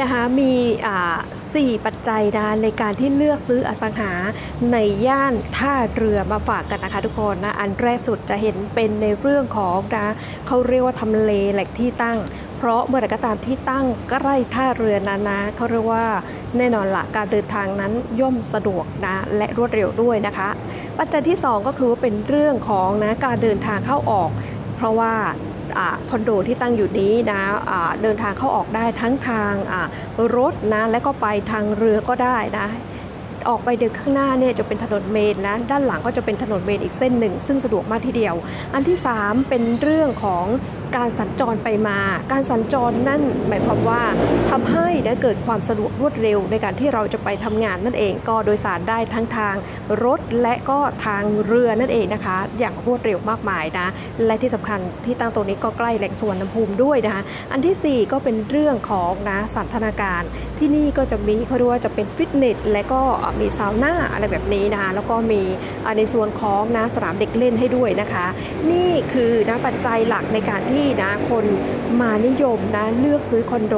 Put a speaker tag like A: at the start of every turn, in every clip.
A: นะคะมีสี่ปัจจัยนะในการที่เลือกซื้ออสังหาในย่านท่าเรือมาฝากกันนะคะทุกคนนะอันแรกสุดจะเห็นเป็นในเรื่องของนะเขาเรียกว่าทำเลแหล่งที่ตั้ง เพราะเมื่อไรก็ตามที่ตั้งใกล้ท่าเรือนั้นนะเขาเรียกว่าแน่นอนละการเดินทางนั้นย่อมสะดวกนะและรวดเร็วด้วยนะคะ ปัจจัยที่ 2 ก็คือว่าเป็นเรื่องของนะการเดินทางเข้าออก เพราะว่าคอนโดที่ตั้งอยู่นี้นะอ่าเดินทางเข้าออกได้ทั้งทางรถนะและก็ไปทางเรือก็ได้นะออกไปเดินข้างหน้าเนี่ยจะเป็นถนนเมนนะด้านหลังก็จะเป็นถนนเมนอีกเส้นหนึ่ง ซึ่งสะดวกมากทีเดียว อันที่ 3 เป็นเรื่องของการสัญจรไปมา การสัญจรนั่นหมายความว่าทำให้ ได้เกิดความสะดวกรวดเร็วในการที่เราจะไปทำงานนั่นเอง ก็โดยสารได้ทั้งทางรถและก็ทางเรือนั่นเองนะคะ อย่างรวดเร็วมากมายนะ และที่สำคัญที่ตั้งตรงนี้ก็ใกล้แหล่งสวนน้ำภูมิด้วยนะคะอันทีสี่ 4 ก็เป็นเรื่องของนะสันทนาการ ที่นี่ก็จะมีเขาเรียกว่าจะเป็นฟิตเนสและก็มีซาวน่าอะไรแบบนี้นะคะแล้วก็มีในส่วนของนะสนามเด็กเล่นให้ด้วยนะคะ นี่คือนะปัจจัยหลักในการที่นะคนมานิยมนะเลือกซื้อคอนโด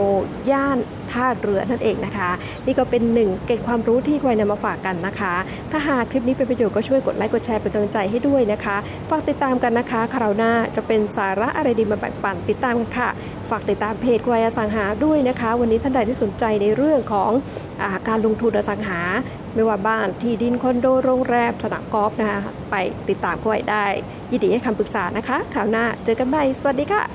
A: ย่าน ท่าเรือนั่นเองนะคะ นี่ก็เป็นหนึ่งเกร็ดความรู้ที่ควรนำมาฝากกันนะคะ ถ้าหากคลิปนี้เป็นประโยชน์ก็ช่วยกดไลค์กดแชร์เป็นกำลังใจให้ด้วยนะคะฝากติดตามกันนะคะคราวหน้าจะเป็นสาระอะไรดีมาแบ่งปันติดตามกันค่ะ ฝากติดตามเพจควายอสังหาด้วยนะคะ วันนี้ท่านใดที่สนใจในเรื่องของอาการลงทุนอสังหา ไม่ว่าบ้านที่ดินคอนโดโรงแรมสนามกอล์ฟนะคะไปติดตามควายได้ ยินดีให้คำปรึกษานะคะคราวหน้าเจอกันใหม่สวัสดีค่ะ